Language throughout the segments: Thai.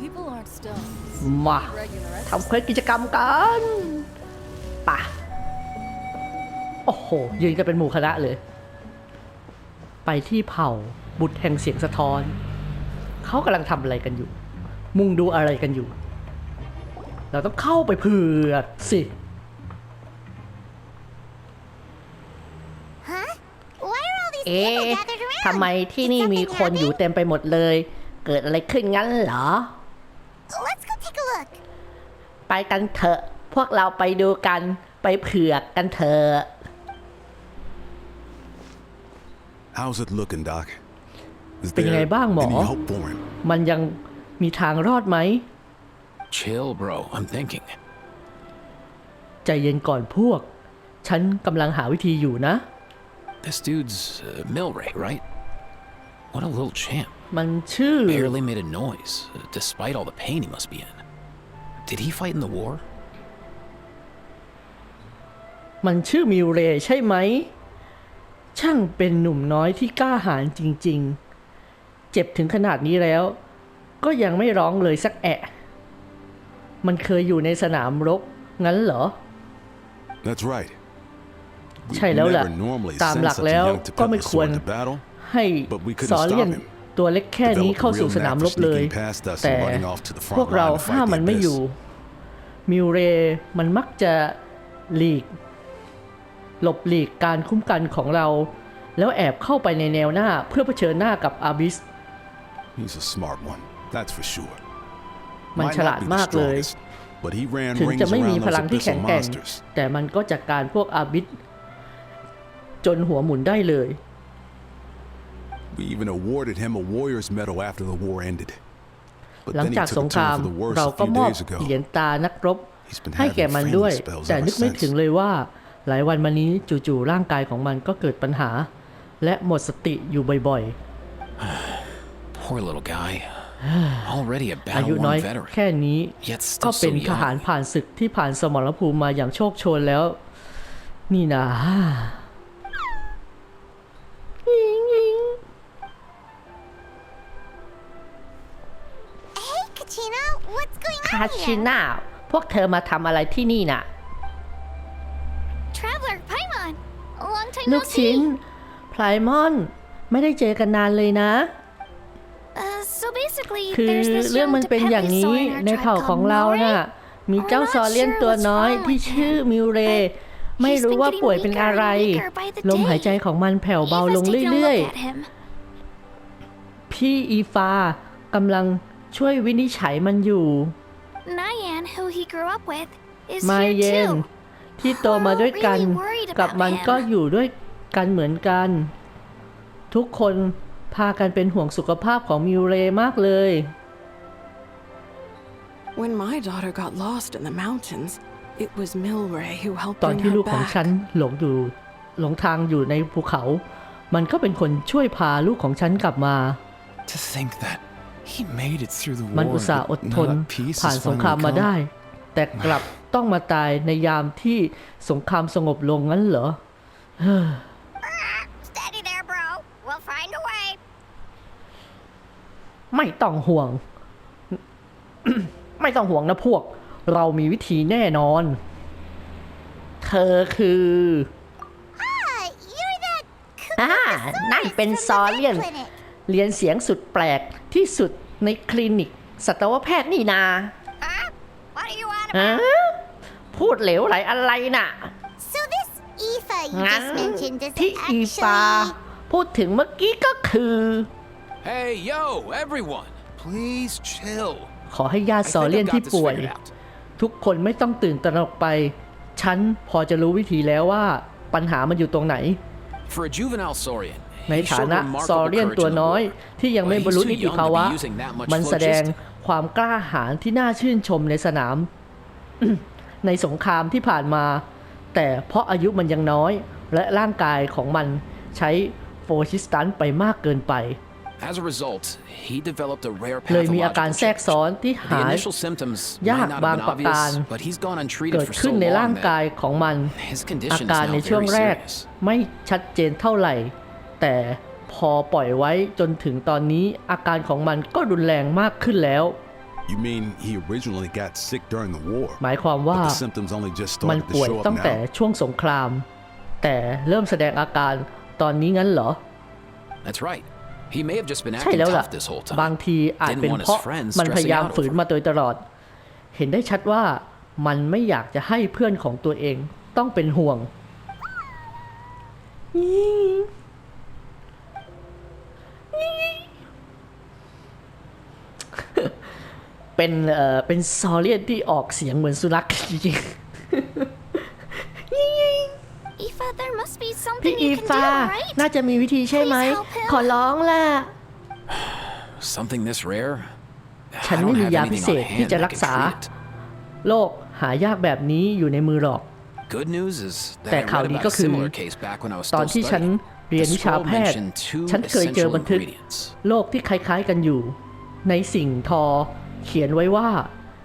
People aren't stones. มา Regular ทำเควสกิจกรรมกันป่ะ โอ้โห ยืนกันเป็นหมู่คณะเลย ไปที่เผ่าบุตรแห่งเสียงสะท้อน เขากำลังทำอะไรกันอยู่ มุ่งดูอะไรกันอยู่ เราต้องเข้าไปเผือกสิ Huh? Why are all these เอ๊ะ people gathered around? ทำไมที่นี่ Did มี something คนอยู่ happen? เต็มไปหมดเลย เกิดอะไรขึ้นงั้นเหรอ Let's go take a look. ไปกันเถอะ พวกเราไปดูกันไปเผือกกันเถอะ How's it looking, Doc? Is เป็นยังไงบ้างหมอ any hope for him? มันยังมีทางรอดไหม Chill, bro. I'm thinking. ใจเย็นก่อนพวก ฉันกำลังหาวิธีอยู่นะ This dude's uh, Milray, right? What a little champ. มันชื่อ Barely made a noise, uh, despite all the pain he must be in. Did he fight in the war? มันชื่อมิวเรย์ใช่ไหม ช่างเป็นหนุ่มน้อยที่กล้าหาญจริง ๆ เจ็บถึงขนาดนี้แล้ว ก็ยังไม่ร้องเลยสักแอะ มันเคยอยู่ในสนามรบ งั้นเหรอ That's right. We ใช่แล้วล่ะ never normally ตาม send หลัก such a แล้ว young ก็ไม่ Tepetla ควร sword to battle. ให้ But we couldn't ซอเลียน stop him. ตัวเล็กแค่นี้ Developed a เข้าสู่ real สนาม knack ร for บเลย sneaking past us and แต่ running off to the front พวกเรา line to fight ห้ามมัน the ไม่ abyss. อยู่ มิวเรย์มันมักจะหลีก หลบหลีกการคุ้มกันของเรา แล้วแอบเข้าไปในแนวหน้าเพื่อเผชิญหน้ากับอาบิส He's a smart one, that's for sure. มัน Might ฉลาด not be the มากเลย strongest, but he ran ถึง rings จะไม่มี around พ those ลังที่แข็ง abyssal แกร่ง monsters. แต่มันก็จัดการพวกอาบิสจนหัวหมุนได้เลย We even awarded him a warrior's medal after the war ended. But หลัง then he จากส took ง a คราม turn for the worse เรา a ก็ few มอบ days ago. เหรียญตานักรบ He's been ให้ having แก่มันด้วย framing spells แต่ ever นึกไม่ since. ถึงเลยว่า หลายวันมานี้จู่ๆร่างกายของมันก็เกิดปัญหา และหมดสติอยู่บ่อย Poor little guy. Already a ๆอายุ battle น้อย worn veteran. แค่นี้ Yet ก็ still เป็น so ทหาร young. ผ่านศึกที่ผ่านสมรภูมิมาอย่างโชคโชนแล้ว นี่นะา on ชิ here? น่าพวกเธอมาทำอะไรที่นี่น่ะ Traveler, Paimon. A long time ลู no กชิ้น see. ไพรมอน ไม่ได้เจอกันนานเลยนะ Uh, so basically, คือ there's this เรื่อง young มันเป็นอย่าง Tepetli นี้ soul in our ใน tribe เผ่าของ called เรา Milray. น่ะ มีเจ้า We're not ซอเลียน sure ตัว what's น้อย wrong ที่ with ชื่อ him, มิวเร but ไม่ he's รู้ been ว่า getting ป่วยเป็น weaker อะไร and weaker by the ลมหายใจ day. ของมันแผ่วเบา Eva's ลง taken a เรื่อย look at him. ๆ พี่อีฟากำลังช่วยวินิจฉัยมันอยู่ Nyan, who he grew up with, is มา here เย็น too. ที่โตมาด้วยกัน Really worried กับ about มัน him. ก็อยู่ด้วยกันเหมือนกัน ทุกคนพากันเป็นห่วงสุขภาพของมิวเรมากเลย When my daughter got lost in the mountains, it was Milray who helped ตอน bring ที่ her ลูกของ back. ฉันหลงอยู่หลงทางอยู่ในภูเขา มันก็เป็นคนช่วยพาลูกของฉันกลับมา To think that he made it through the มัน war, อุตส่าห์อ but ดทน not a peace ผ่าน has สงคราม finally มาได้ come. แต่กลับต้องมาตายในยามที่สงครามสงบลงงั้นเหรอ Steady there, bro. We'll find a way. ไม่ต้องห่วง ไม่ต้องห่วงนะพวก เรามีวิธีแน่นอน เธอคือ Ah, you're that อ่านั่นเป็นซอเลียน clinic. เรียนเสียงสุดแปลก ที่สุดในคลินิกสัตวแพทย์นี่นา Huh? What do you want ฮะพูดเหลวไหลอะไรน่ะ So this Aoife you งั้น just mentioned is ที่อีฟา actually พูดถึงเมื่อกี้ก็คือ Hey, yo, everyone. Please chill. ขอให้ญา I ติซอ think เลียน I've ที่ got this ป่วย figured out. ทุกคนไม่ต้องตื่นตระหนกไป ฉันพอจะรู้วิธีแล้วว่าปัญหามันอยู่ตรงไหน For a juvenile Saurian, ใน he ฐา showed นะ remarkable ซอเลียน courage ตัว in the น้อย war. ที่ยังไม่ But บรรลุ he's นิ too ติ young ภาวะ to be using that much มันแสดง phlogiston. ความกล้าหาญที่น่าชื่นชมในสนาม ในสงครามที่ผ่านมา แต่เพราะอายุมันยังน้อย และร่างกายของมันใช้โฟชิสตันไปมากเกินไป As a result, he developed a rare เลยมีอาการ pathological แทรก change. ซ้อนที่ The หาย initial symptoms ยาก might not บาง have ประ been การ obvious, but he's gone เกิ untreated ด for ขึ้น so ในร่าง long กาย that ของมัน his อา condition is การ now ในช่วง very แรก serious. ไม่ชัดเจนเท่าไหร่ แต่พอปล่อยไว้จนถึงตอนนี้อาการของมันก็รุนแรงมากขึ้นแล้ว You mean he originally got sick during the war? หมายความว่า But the symptoms only just มัน started to ป่วย show ตั้ up งแต่ now. ช่วงสงคราม แต่เริ่มแสดงอาการตอนนี้งั้นเหรอ That's right. He may have just been ใช่ acting แล้วล่ะ tough this whole บาง time. ทีอาจ Didn't เป็น want เพราะ his friends มันพยายาม stressing out ฝืน over มาโดยตลอด เห็นได้ชัดว่ามันไม่อยากจะให้เพื่อนของตัวเองต้องเป็นห่วง เป็นเอ่อเป็นซอเลียนที่ออกเสียงเหมือนสุนัขจริง Aoife, there must be ๆ something พี่อี you can ฟา do, right? น่าจะมีวิธีใช่ไหม Please help him. ขอร้องล่ะ Something this rare? ฉัน I ไม่ don't มี have ยาพิ anything เศ on ษที่ hand จะ that รัก can ษา treat it. โรคหายากแบบนี้อยู่ในมือหรอก Good news is that แต่ I ข่าว read ดี about ก็ a คือ similar case back when I was ตอน still ที่ฉัน studying. เรียน The วิชา scroll แพทย์ mentioned two ฉันเคยเจอ essential บันทึก ingredients. โรคที่คล้ายๆกันอยู่ ในสิ่งทอ เขียนไว้ว่า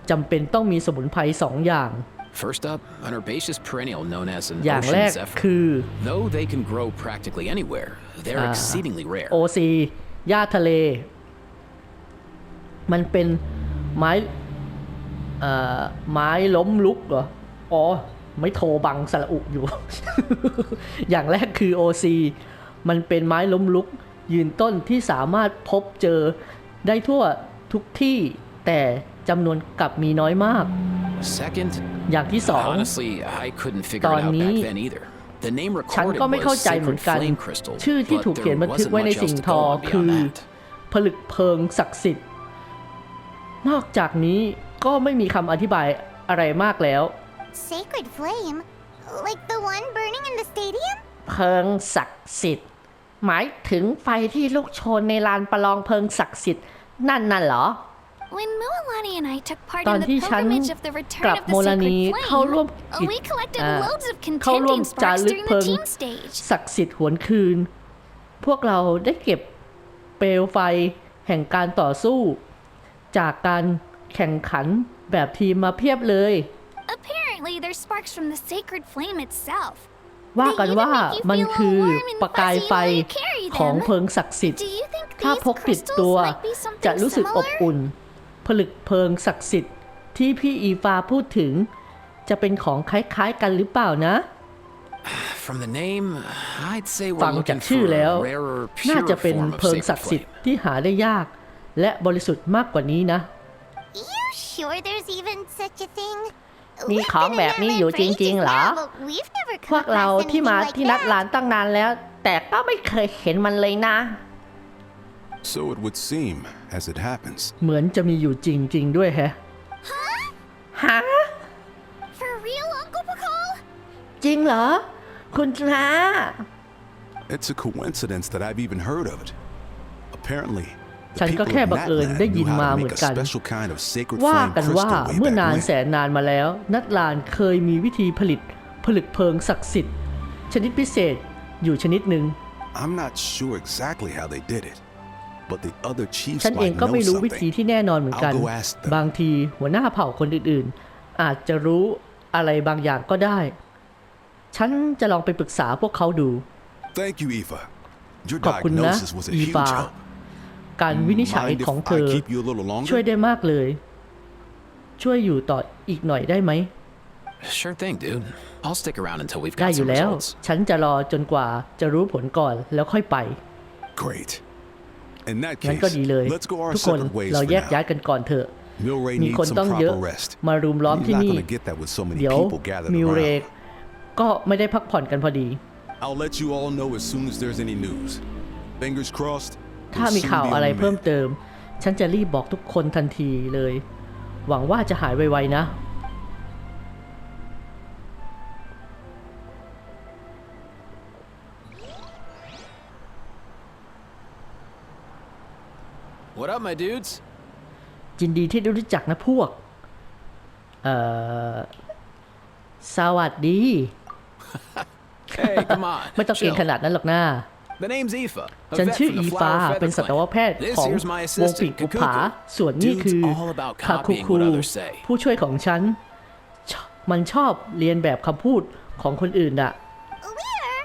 จำเป็นต้องมีสมุนไพรสองอย่าง First up, an herbaceous perennial known as an อย่างแร ocean ก zephyr. คือ Though they can grow practically anywhere, they're Ah. exceedingly rare. โอซีหญ้าทะเล มันเป็นไม้เอ่อไม้ล้มลุกเหรอ อ๋อ ไม่โทรบังสระอุอยู่ อย่างแรกคือโอซีมันเป็นไม้ล้มลุก ยืนต้นที่สามารถพบเจอได้ทั่วทุกที่ แต่จำนวนกลับมีน้อยมาก Second, อย่างที่สอง honestly, I couldn't figure it ตอน out นี้ back then either. The name ฉัน recorded ก็ไม่เข้า was ใจเหมือน sacred กัน flame crystal, ชื่อที่ but ถูกเขียน there บันทึก wasn't ไว้ใน much สิ่ง else to ท go อ on คือ beyond that. ผลึกเพลิงศักดิ์สิทธิ์ นอกจากนี้ก็ไม่มีคำอธิบายอะไรมากแล้ว Sacred flame? Like the one burning in the stadium? เพลิงศักดิ์สิทธิ์ หมายถึงไฟที่ลุกโชนในลานประลองเพลิงศักดิ์สิทธิ์นั่นน่ะเหรอ When Mualani and I took part ตอน in the ที่ฉัน pilgrimage of the ก return ลับ of โม the ลานี sacred เข้าร่วม flame, กิจ we collected อ่า loads of เข้าร่วม contending จา sparks รึก during เพลิ the ง team stage. ศักดิ์สิทธิ์หวนคืน พวกเราได้เก็บเปลวไฟแห่งการต่อสู้ จากการแข่งขันแบบทีมมาเพียบเลย Apparently, they're sparks from the sacred flame itself. ว่ากัน They even ว่า make you มัน feel all คือ warm and ประกาย fuzzy ไฟ while you carry ของ them. เพลิงศักดิ์สิทธิ์ Do you think ถ้า these พกติด crystals ตัว might be จะ something รู้สึกอบ similar? อุ่น ผลึกเพลิงศักดิ์สิทธิ์ที่พี่อีฟาพูดถึง จะเป็นของคล้ายๆกันหรือเปล่านะ From the name, I'd say ฟั we're งจาก looking ชื่อ for แล้ว a rarer, น่าจะ purer เป็น form of เพลิง sacred ศักดิ์สิท flame. ธิ์ที่หาได้ยาก และบริสุทธิ์มากกว่านี้นะ You sure there's even such a thing? มี We've ของ been in แบบนี้ Mermaid อยู่ for จ ages ริงๆเหรอ now, but we've never พ come วกเรา across ที่มา anything like ที่นัด that. ร้านตั้งนานแล้ว แต่ก็ไม่เคยเห็นมันเลยนะ So it would seem, as it happens. เหมือนจะมีอยู่จริง ๆ ด้วยแฮะ ฮะ For real, Uncle Pakal? จริงเหรอ คุณนา It's a coincidence that I've even heard of it. Apparently, ฉั the นก็ people แค่ of บังเอิญ Natlan ได้ยิน knew มา how to เหมือ make น a กัน special kind of sacred ว่า flame กันว่า crystal way เมื่อ back นาน when. แสนนานมาแล้ว นัดลานเคยมีวิธีผลิตผลึกเพลิงศักดิ์สิทธิ์ ชนิดพิเศษอยู่ชนิดหนึ่ง I'm not sure exactly how they did it, ฉันเอง might ก็ know ไม่รู้วิธี something. ที่แน่นอนเหมือนกัน I'll go ask them. บางทีหัวหน้าเผ่าคนอื่นๆ อาจจะรู้อะไรบางอย่างก็ได้ ฉันจะลองไปปรึกษาพวกเขาดู Thank you, Eva. Your ขอบคุณนะ diagnosis was a อี huge ฟา help. การวินิจฉัย Mind if ของเธอ I keep you a little ช่วย longer? ได้มากเลย ช่วยอยู่ต่ออีกหน่อยได้ไหม Sure thing, dude. I'll stick around until we've ได้ got อยู่ some แล้ว results. ฉันจะรอจนกว่าจะรู้ผลก่อนแล้วค่อยไป Great. In that งั้นก็ case, ดีเลย let's go our ทุกคน separate ways เรา for แยกย้าย now. กันก่อนเถอะ Milray มี needs คน some ต้องเยอะ proper rest. มารุมล้อม He's ที่ not นี่ gonna get that with so many เดี๋ยว people gathered มิวเรก around. ก็ไม่ได้พักผ่อนกันพอดี I'll let you all know as soon as there's any news. Fingers crossed. ถ้า we'll มี soon ข่าว be on อะไร the เพิ่ม mend. เติม ฉันจะรีบบอกทุกคนทันทีเลย หวังว่าจะหายไวๆนะ What up, my dudes? ยินดีที่ได้รู้จักนะพวก เอ่อ สวัสดี Hey, come on. ไม่ต้องเก่ง chill. ขนาดนั้นหรอกนะ The name's Aoife. a ฉัน vet ชื่อ from อี the ฟา Flower เป็น Feather สัตว Clan. แพทย์ This ของ here's my วงปีก assistant, กุผา Kakuku. ส่วนนี่ Dude's คือ all about คาคุ copying คู what others say. ผู้ช่วยของฉันชมันชอบเรียนแบบคำพูดของคนอื่นอะ We're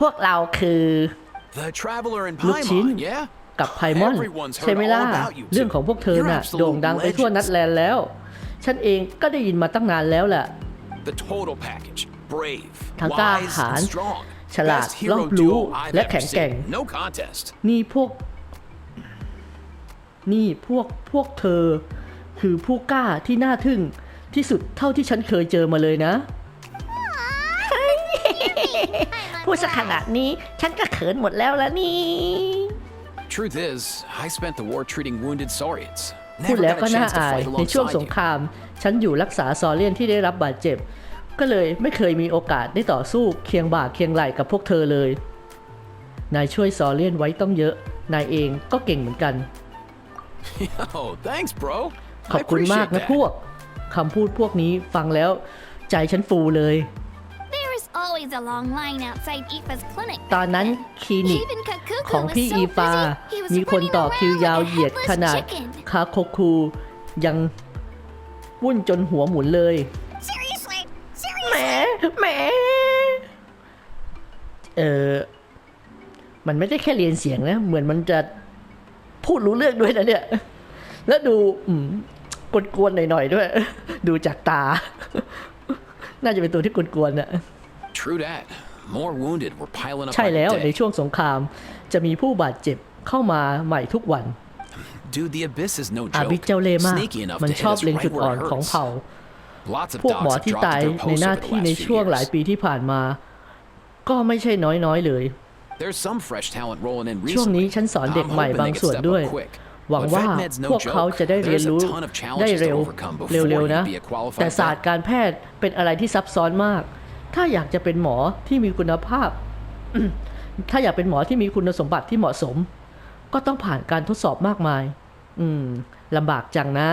พวกเราคือ The traveler in Look, Chin. Paimon, yeah? กับไพมอน Everyone's heard ใช่ไหมล่ะ all about you two. เรื่องของพวกเธอ You're น่ะ absolute โด่งดังไปทั่ว legends. นัดแลนด์แล้ว ฉันเองก็ได้ยินมาตั้งนานแล้วแหละ The total package. Brave, ทั้งกล้า wise, หาญ and strong. ฉลาด Best รอ hero บรู้ duo I've และ ever แข็งแกร่ง seen. No contest. นี่พวก นี่พวกพวกเธอ คือผู้กล้าที่น่าทึ่งที่สุดเท่าที่ฉันเคยเจอมาเลยนะพูดสักขนาดนี้ฉันก็เขินหมดแล้วละนี่ Truth is, I spent the war treating wounded Saurians. พูด Never แล้ว got ก็ a น่า chance to อาย fight ในช่วง alongside สง you. คราม ฉันอยู่รักษาซอเลียนที่ได้รับบาดเจ็บ ก็เลยไม่เคยมีโอกาสได้ต่อสู้เคียงบ่าเคียงไหล่กับพวกเธอเลย นายช่วยซอเลียนไว้ต้องเยอะ นายเองก็เก่งเหมือนกัน Oh, thanks, bro. ขอบคุณมากนะพวกคำพูดพวกนี้ฟังแล้วใจฉันฟูเลย ตอนนั้นคลินิก Even Kakuku ของ was พี่ so อีฟา busy, he was มีคน running ต่อคิว around ยาว like a เหยียด headless ขนาด chicken. คาโคคู ยังวุ่นจนหัวหมุนเลย Seriously, แหม seriously. แหมเออมันไม่ได้แค่เรียนเสียงนะ เหมือนมันจะพูดรู้เรื่องด้วยนะเนี่ย แล้วดูอืมกวนๆหน่อยๆด้วย ดูจากตา น่าจะเป็นตัวที่กวนๆน่ะ True that. More wounded were piling up ใช่ by แล้ว the ใน day. ช่วงสงคราม จะมีผู้บาดเจ็บเข้ามาใหม่ทุกวัน Dude, the abyss is no อา joke. บิเจ้าเล่ห์มาก Sneaky enough มัน to ชอบ hit us เล็ง right จุด where อ่อน it ของ hurts. เผ่า Lots of พวกหมอ dogs have ที่ dropped ตาย their ใน posts หน้า over the ที่ใน last few ช่วงหลาย years. ปีที่ผ่านมา ก็ไม่ใช่น้อยๆเลย There's some fresh talent rolling in ช่วงนี้ recently. ฉันสอนเด็ก I'm ใหม่ hoping บาง they can ส่วน step ด้วย up quick. หวัง But ว่า vet med's no พวกเขา joke. จะได้เรียน There's a รู้ ton of challenges ได้ to เร็ว overcome before เร็ว you ๆนะ can be a qualified แต่ศาสต vet. ร์การแพทย์เป็นอะไรที่ซับซ้อนมาก ถ้าอยากจะเป็นหมอที่มีคุณภาพ ถ้าอยากเป็นหมอที่มีคุณสมบัติที่เหมาะสม ก็ต้องผ่านการทดสอบมากมาย อืมลำบากจังนะ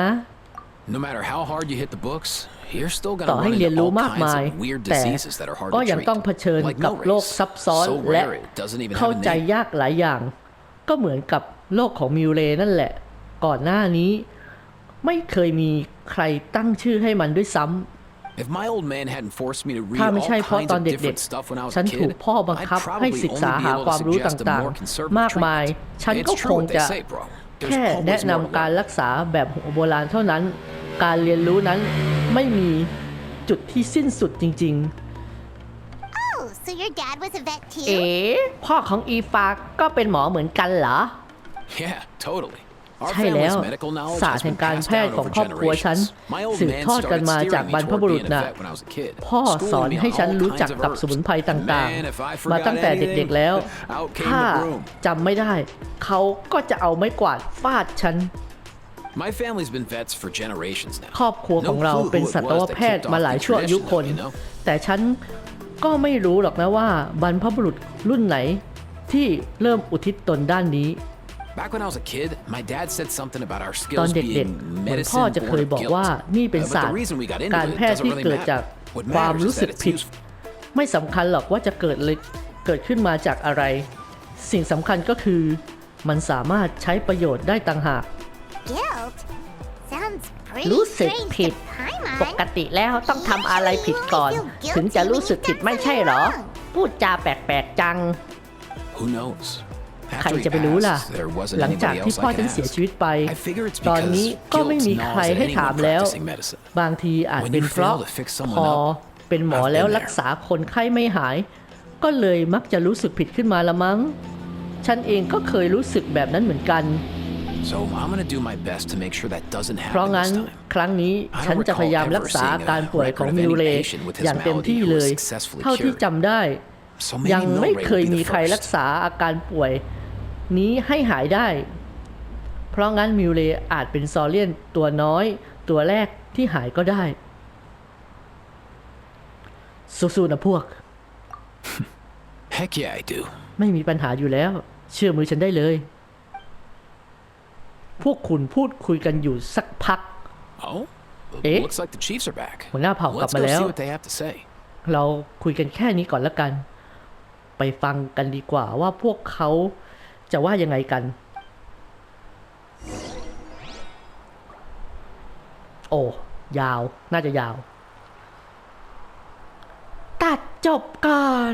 No matter how hard you hit the books, you're still ต่อ gonna ให้ run เรียน into รู้ all มาก kinds มาย of weird แต่ diseases that are hard ก็ to ยังต้อง treat. เผชิญ Like กับ no โรค race. ซับซ้อน So และ rare it doesn't even เข้า have a ใจ name. ยากหลายอย่าง ก็เหมือนกับโลกของมิวเลนั่นแหละ ก่อนหน้านี้ ไม่เคยมีใครตั้งชื่อให้มันด้วยซ้ำ If my old man hadn't forced me to read ถ้า all ไม่ใช่เพราะ kinds ตอน of เด็ก different stuff when I was ๆฉั a นถูก kid, พ่อบัง I'd คับให้ probably ศึกษา only be หา able ความ to รู้ suggest a ต่าง more ๆ conservative มากมาย treatment. ฉัน It's ก็ true คง what they จะ say, bro. There's แค่ always แนะนำ more to การ learn. รักษาแบบหัวโบราณเท่านั้น การเรียนรู้นั้นไม่มีจุดที่สิ้นสุดจริง Oh, so your dad was a vet ๆ too? เอ๋พ่อของอีฟาก็เป็นหมอเหมือนกันเหรอ Yeah, totally. Our ใช่แล้ว family's medical knowledge ศาสต has ร์แห่ง been การ passed แพท down ย์ของ over ครอบครัวฉัน generations. My old สืบ man ทอดกัน started มาจาก steering บร me รพ toward บุรุษ being a น่ะ vet when I was a kid. พ่อสอน Schooling me ให้ on ฉัน all รู้จัก kinds of กับ herbs. สมุนไพรต่าง Man, if I ๆมา forgot ตั้งแต่ anything, เด็กๆแล้ว out came ถ้า the broom. จำไม่ได้ เขาก็จะเอาไม้กวาดฟาดฉัน My family's been vets for generations now. ครอบครัวของเรา No clue who เป็น it สัตว was that แพทย์ kicked มา off หลาย the ชั่วอายุ tradition, คน though, you know? แต่ฉันก็ไม่รู้หรอกนะว่าบรรพบุรุษรุ่นไหนที่เริ่มอุทิศตนด้านนี้ Back when I was a kid, my dad said something about our ตอน skills เด็ก being ๆเหมือนพ่อ medicine จะเค born ย of บอก guilt. ว่านี่เป็น Uh, but ศาสต the ร์ reason we got into การ it แพทย์ doesn't ที่ really เกิดจาก matter. What ความ matters รู้ is สึก that it's ผิด useful. ไม่สำคัญหรอกว่าจะเกิดเลยเกิดขึ้นมาจากอะไร สิ่งสำคัญก็คือ มันสามารถใช้ประโยชน์ได้ต่างหาก Guilt? Sounds pretty รู้สึก strange ผิด to Paimon. ปกติแล้วต้องทำอะไรผิดก่อน ถึงจะรู้สึกผิดไม่ใช่เหรอ พูดจาแปลกๆจัง Who knows? ใคร After he จะไปรู้ล่ะ passed, there wasn't หลังจาก anybody ที่ else พ่อ I ฉัน could เสีย ask. ชีวิตไป I figure it's ตอน because นี้ก็ไม่มี guilt ใคร gnaws at ให้ถาม anyone แล้ว practicing medicine. บางทีอาจ When เป็น you เพราะ fail to fix someone พอ up, เป็นหมอ I've been แล้ว there. รักษาคนไข้ไม่หาย ก็เลยมักจะรู้สึกผิดขึ้นมาละมั้ง ฉันเองก็เคยรู้สึกแบบนั้นเหมือนกัน So I'm gonna do my best to make sure that doesn't เพราะ happen งั้น this time. ครั้งนี้ฉันจะพยายามรักษาอาการป่วยของมิวเลอย่างเต็มที่เลย เท่าที่จำได้ So ยัง maybe ไม่ Milray เคย will be มี the ใครรัก first. ษาอาการป่วย นี้ให้หายได้ เพราะงั้นมิวเลอาจเป็นซอเลียนตัวน้อยตัวแรกที่หายก็ได้ สู้ๆนะพวก Heck yeah, I do. ไม่มีปัญหาอยู่แล้ว เชื่อมือฉันได้เลย พวกคุณพูดคุยกันอยู่สักพัก Oh, Eh? looks like the Chiefs are back. หัวหน้าเผ่ากลับ Let's มา go แล้ว see what they have to say. เราคุยกันแค่นี้ก่อนละกันไป ฟังกันดีกว่าว่าพวกเขาจะว่ายังไงกัน โอ้ ยาว น่าจะยาว ตัดจบก่อน